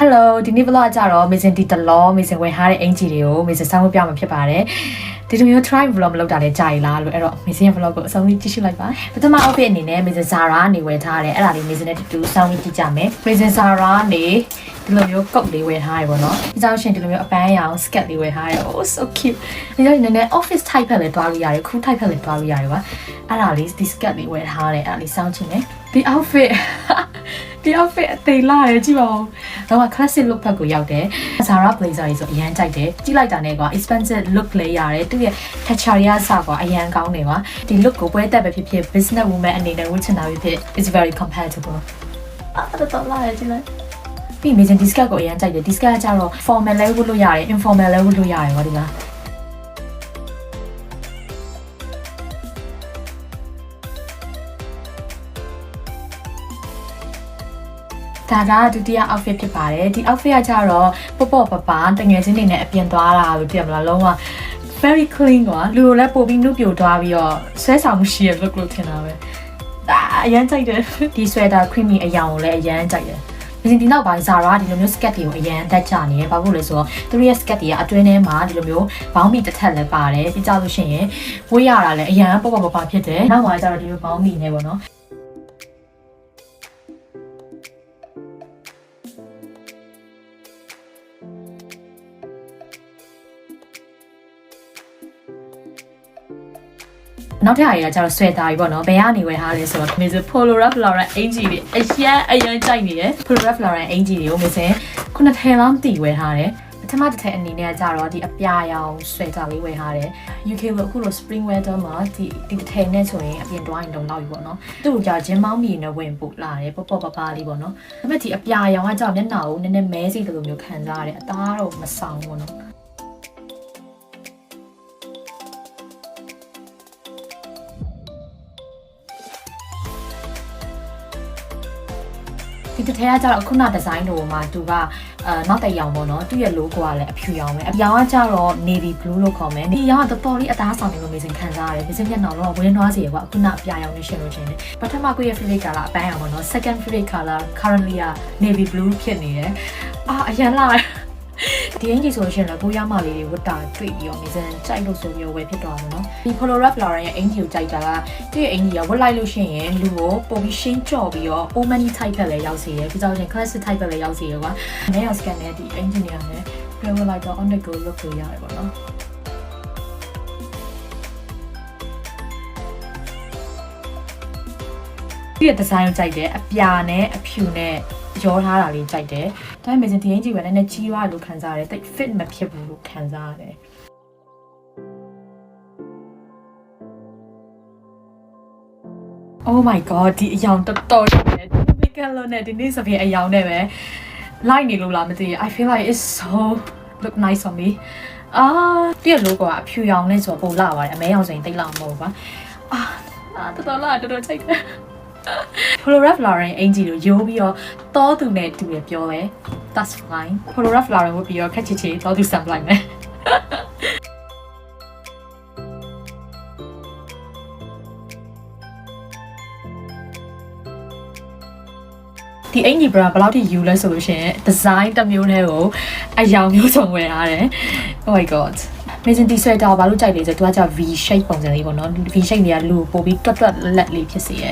Hello ဒီနေ့ vlog ကြတော့ Mason ဒီတလော Mason ဝင်ထားတဲ့အင်ဂျီတွေကို Mason စောင်းပြမှာဖြစ်ပါတယ်ဒီလိုမျိုး try vlog မလုပ်တာလည်းကြာရလားလို့အဲ့တော့ Mason ရဲ့ vlog ကိုအဆုံးထိကြည့်ရှုလိုက်ပါပထမ outfit အနေနဲ့ Mason Zara နေဝယ်ထားတယ်အဲ့ဒါလေး Mason နဲ့တူတူစောင်းပြီးကြည့်ကြမယ် Mason Zara နေဒီလိုမျိုး coat လေးဝယ်ထားရပေါ့နော်ဒီကြောင့်ရှင်ဒီလိုမျိုးအပန်းရောင် skirt လေးဝယ်ထားရ oh so cute ဒီကြောင့်နည်းနည်း office type ဖက်လည်းတွားလို့ရတယ် cool type ဖက်လည်းတွားလို့ရတယ်ပါအဲ့ဒါလေးဒီ skirt လေးဝယ်ထားတယ်အဲ့ဒါလေးစောင်းချင်တယ်ဒီ outfit ဒီ outfit အသေးလာရကြည့်ပါဦးတော့ classic look ဘက်ကိုရောက်တယ် Zara blazer ကြီးဆိုအရန်ကြိုက်တယ်ကြည့်လိုက်တာနဲ့ကွာ expensive look လေးရတယ်သူ့ရဲ့ texture ရစကွာအရန်ကောင်းတယ်ကွာဒီ look ကိုပွဲတက်ပဲဖြစ်ဖြစ် business woman အနေနဲ့ဝတ်ချင်တာဖြစ်ဖြစ် is very compatible အဲ့ဒါတော့လာရကြည့်လိုက်ပြီး Mason discount ကိုအရင်ကြိုက်တယ် discount ကကြတော့ formal လည်းဝတ်လို့ရတယ် informal လည်းဝတ်လို့ရတယ်ဟောဒီလား ဒါကဒုတိယ outfit ဖြစ်ပါတယ်ဒီ outfit ကကြတော့ပေါ့ပေါ့ပပတငယ်ချင်းတွေနဲ့အပြင်သွားတာလို့ပြမလားလုံးဝ very clean ကွာလူကိုလည်းပို့ပြီးနှုတ်ပြိုသွားပြီးတော့ဆွဲဆောင်မှုရှိရ look လို့ထင်တာပဲအာအရန်ကြိုက်တယ်ဒီ sweater creamy အယောင်ကိုလည်းအရန်ကြိုက်တယ်ဒီဒီနောက်ပိုင်း Zara ဒီလိုမျိုး skirt တွေကိုအရန်တက်ကြနေရယ်ဘာလို့လဲဆိုတော့သူတို့ရဲ့ skirt တွေကအတွင်းထဲမှာဒီလိုမျိုးဘောင်းမီတစ်ထက်လည်းပါတယ်ပြီးကြလို့ရှိရင်ဝေးရတာလည်းအရန်ပေါ့ပေါ့ပေါ့ဖြစ်တယ်နောက်မှာကျတော့ဒီလိုဘောင်းမီနဲ့ပေါ့နော် နောက်ထပ်အရာကျတော့ဆွဲသားကြီးပေါ့နော်ဘယ်ကနေဝယ်ထားလဲဆိုတော့မေဇ Polo Ralph Lauren အင်ဂျီတွေအရန်အရန်ကြိုက်နေတယ် Polo Ralph Lauren အင်ဂျီတွေကိုမေဇခုနှစ်ထည်လောက်တည်ဝယ်ထားတယ်ပထမတစ်ထည်အနေနဲ့ကျတော့ဒီအပြာရောင်ဆွဲသားလေးဝယ်ထားတယ် UK လို့အခုလို spring weather မှာဒီဒီတစ်ထည်နဲ့ဆိုရင်အပြင်တွားရင်တော့လောက်ပြီပေါ့နော်သူ့ကိုကြာဂျင်းမောင်းမီနဲ့ဝင်ပို့လာတယ်ပေါ့ပေါ့ပပလေးပေါ့နော်ဒါပေမဲ့ဒီအပြာရောင်ကကြောက်မျက်နှာကိုနည်းနည်းမဲစီလိုမျိုးခံစားရတယ်အသားတော့မဆောင်ဘူးပေါ့နော် တစ်ထဲကကျတော့ခုနဒီဇိုင်းတို့မှာသူကအဲနောက်တစ်ရောင်ပေါ့နော်သူ့ရဲ့ logo ကလည်းအဖြူရောင်ပဲအရောင်ကကျတော့ navy blue လို့ခေါ်မယ်ဒီရောင်ကတော်တော်လေးအသားဆောင်နေလို့မေစင်ခံစားရတယ်မေစင်မျက်နှာတော့ဝင်းနွားစီရကွာခုနအပြာရောင်နဲ့ရှင်လို့ရှင်တယ်ပထမကိုရဲ့ favorite color အပန်းရောင်ပေါ့နော် second favorite color currently က navy blue ဖြစ်နေတယ်အာအရင်လာ ဒီအင်ကြီးဆိုရှင်လည်းကိုရမလေးတွေဝတ်တာတွေ့ပြီးတော့မေစင်ကြိုက်လို့ဆိုပြီးဝယ်ဖြစ်သွားတယ်နော်ဒီ Polo Ralph Lauren ရဲ့အင်ကြီးကိုကြိုက်တာကသူ့ရဲ့အင်ကြီးကဝတ်လိုက်လို့ရှိရင်လူကိုပုံပြီးရှင်းကြော့ပြီးတော့ old money type ပဲလည်းရောက်စေရပြီးတော့ရှင် classic type ပဲလည်းရောက်စေရကွာအနေရော scan နဲ့ဒီ engineer နဲ့ပြောဝတ်လိုက်တော့ on the go look လို့ရတယ်ပေါ့နော်ဒီရဲ့ design ကိုကြိုက်တယ်အပြာနဲ့အဖြူနဲ့ ရောထားတာလေးကြိုက်တယ်ဒါပေမဲ့ဒီအင်ကြီးကလည်းနည်းနည်းကြီးသွားလို့ခံစားရတယ်တိတ် fit မဖြစ်ဘူးလို့ခံစားရတယ် Oh my god ဒီအယောင်တော်တော်တယ်ဒီမိကလောနဲ့ဒီနေ့စပင်းအယောင်နဲ့ပဲလိုက်နေလို့လားမသိဘူး I feel like it's so look nice on me အာဒီလိုကအဖြူရောင်နဲ့ဆိုပုံလာပါတယ်အမဲရောင်ဆိုရင်တိတ်လာမဟုတ်ဘူးပါအာတော်တော်လာတော်တော်ချိုက်တယ် Polo Ralph Lauren အင်ဂျီကိုရိုးပြီးတော့တောသူနဲ့တူရပြောလဲ that's fine Polo Ralph Lauren ဝတ်ပြီးတော့ခက်ချစ်ချစ်တောသူဆမ်လိုက်မယ်ဒီအင်ဂျီဘရာဘယ်လောက်ထိယူလဲဆိုလို့ရှိရင် design တစ်မျိုးနဲ့ကိုအယောင်မျိုးစုံဝယ်ထားတယ် oh my god မင်းစင်ဒီဆွဲတာဘာလို့ကြိုက်လဲဆိုတော့သူကကြာ V shape ပုံစံလေးပေါ့နော် V shape တွေကလူပို့ပြီးတွတ်တွတ်လက်လေးဖြစ်စေရ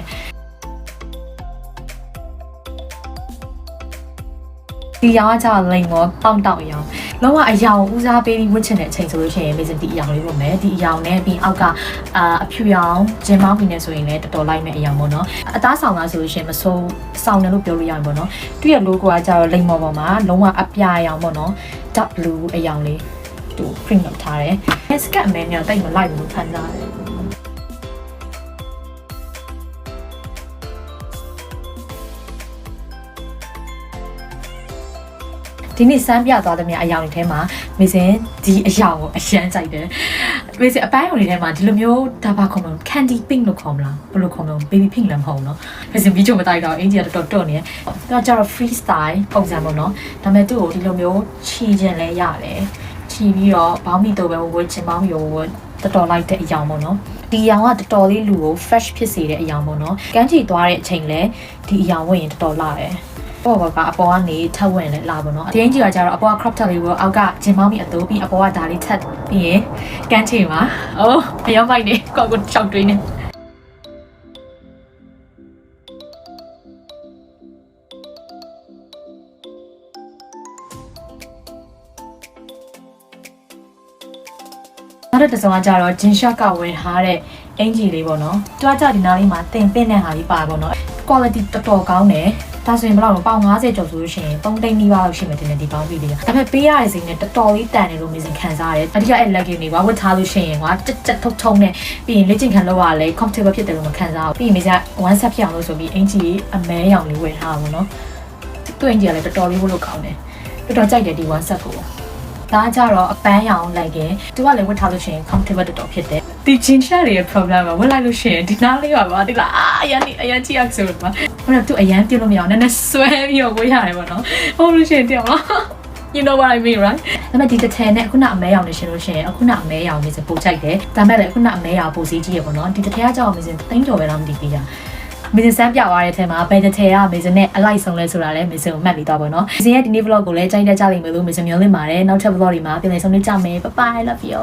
ယ်ဒီရောင်ကကြာလိမ်မောတောင့်တောင့်ရောင်လုံးဝအယောင်ဦးစားပေးပြီးဝတ်ချင်တဲ့အချိန်ဆိုလို့ရှိရင်မင်းစင်ဒီအယောင်လေးပေါ့မယ်ဒီအယောင်နဲ့ပြီးအောက်ကအာအဖြူရောင်ဂျင်မောင်းပြီးနေဆိုရင်လည်းတော်တော်လိုက်မဲ့အယောင်ပေါ့နော်အသားဆောင်တာဆိုလို့ရှိရင်မဆိုးဆောင်တယ်လို့ပြောလို့ရမှာပေါ့နော်သူ့ရဲ့ logo ကကြာတော့လိမ်မောပေါ်မှာလုံးဝအပြာရောင်ပေါ့နော် dark blue အယောင်လေးသူ print လုပ်ထားတယ်။ sketch အမဲညာတိတ်မလိုက်ဘူးလို့ခံစားရတယ်။ ဒီနေ့စမ်းပြသွားသမျှအရာတွေထဲမှာမေစင်ဒီအရာကိုအရန်ကြိုက်တယ်မေစင်အပိုင်းဝင်တွေထဲမှာဒီလိုမျိုးဒါဘာခေါ်မလဲ candy pink လို့ခေါ်မလားဘယ်လိုခေါ်မလဲ baby pink လည်းမဟုတ်နော်မေစင်ဗီဒီယိုမတိုက်တော့အင်ဂျီကတော်တော်တွန့်နေတယ်သူကကျတော့ free style ပုံစံပေါ့နော်ဒါပေမဲ့သူ့ကိုဒီလိုမျိုးချီခြင်းလည်းရတယ်ချီပြီးတော့ဘောင်းမီတော့ပဲဝယ်ချင်ဘောင်းမီကိုဝယ်တော်တော်လိုက်တဲ့အရာပေါ့နော်ဒီရောင်ကတော်တော်လေးလူကို fresh ဖြစ်စေတဲ့အရာပေါ့နော်ကန်းချီသွားတဲ့အချိန်လဲဒီအရာဝင်ရင်တော်တော်လာတယ် ပေါ်ပါကအပေါ်ကနေထပ်ဝင်လဲလာပါတော့ဒီအင်ကြီးကကြတော့အပေါ်က crop top လေးကိုအောက်ကဂျင်မောင်းပြီးအတိုးပြီးအပေါ်ကဒါလေးထပ်ပြီးရင်ကန်ချေပါအိုးအရောက်ပိုက်နေကောက်ကိုချောက်တွေးနေနောက်တစ်စုံကကြတော့ဂျင်ရှော့ကဝင်ထားတဲ့အင်ဂျီလေးပေါ့နော်။တွားကြဒီနားလေးမှာတင်ပင့်တဲ့ဟာလေးပါပေါ့နော်။ quality တော်တော်ကောင်းတယ်။ ဒါဆိုရင်ဘယ်လောက်လဲပေါင်90ကျော်ဆိုလို့ရှိရင်3သိန်းနီးပါးလောက်ရှိမှတင်တယ်ဒီပေါင်းပြီးလေး။ဒါပေမဲ့ပေးရတဲ့စိမ်းနဲ့တော်တော်လေးတန်တယ်လို့မြင်စင်ခံစားရတယ်။အဓိကအဲ့ legging တွေကဝတ်ထားလို့ရှိရင်ကွာတက်တက်ထုံထုံနဲ့ပြီးရင်လက်ကျင်ခံလောက်ရလဲ comfortable ဖြစ်တယ်လို့မခံစားဘူး။ပြီးရင်မြင်စ one set ဖြစ်အောင်လို့ဆိုပြီးအင်ဂျီအမဲရောင်လေးဝယ်ထားတာပေါ့နော်။သူ့အင်ဂျီကလည်းတော်တော်လေးဝတ်လို့ကောင်းတယ်။တော်တော်ကြိုက်တယ်ဒီ one set ကို။ဒါကြတော့အပန်းရောင်လိုက်ခင်သူကလည်းဝတ်ထားလို့ရှိရင် comfortable တော်တော်ဖြစ်တယ်ဒီဂျင်ရှာတွေရဲ့ problem ကဝတ်လိုက်လို့ရှိရင်ဒီနားလေးပါပါဒီလားအာအရန်ဒီအရန်ကြည့်ရဆိုတော့ ခုနကသူ့အရန်ပြုတ်လို့မရအောင်နည်းနည်းဆွဲပြီးတော့ဝေးရတယ်ပေါ့နော်ဟုတ်လို့ရှင်ပြော you know what i mean right ဒါပေမဲ့ဒီတစ်ထည်နဲ့ခုနအမဲရောင်နေရှင်လို့ရှင်အခုနအမဲရောင်နေစဉ်ပို့ချိုက်တယ်ဒါပေမဲ့လည်းခုနအမဲရောင်ပို့စည်းကြည့်ရပေါ့နော်ဒီတစ်ထည်ကကြောက်အောင်နေစဉ်သိန်းကျော်ပဲတော့မသိသေးကြမင်းစမ်းပြသွားတဲ့အထက်မှာဘယ်တစ်ထည်ကမင်းစနဲ့အလိုက်ဆုံးလဲဆိုတာလဲမင်းစကိုမှတ်မိသွားပါတော့။မင်းစရဲ့ဒီနေ့ vlog ကိုလည်းကြိုက်တတ်ကြလိမ့်မယ်လို့မင်းစမျှော်လင့်ပါတယ်။နောက်ထပ် vlog တွေမှာပြန်လည်ဆုံတွေ့ကြမယ်။ Bye bye love you.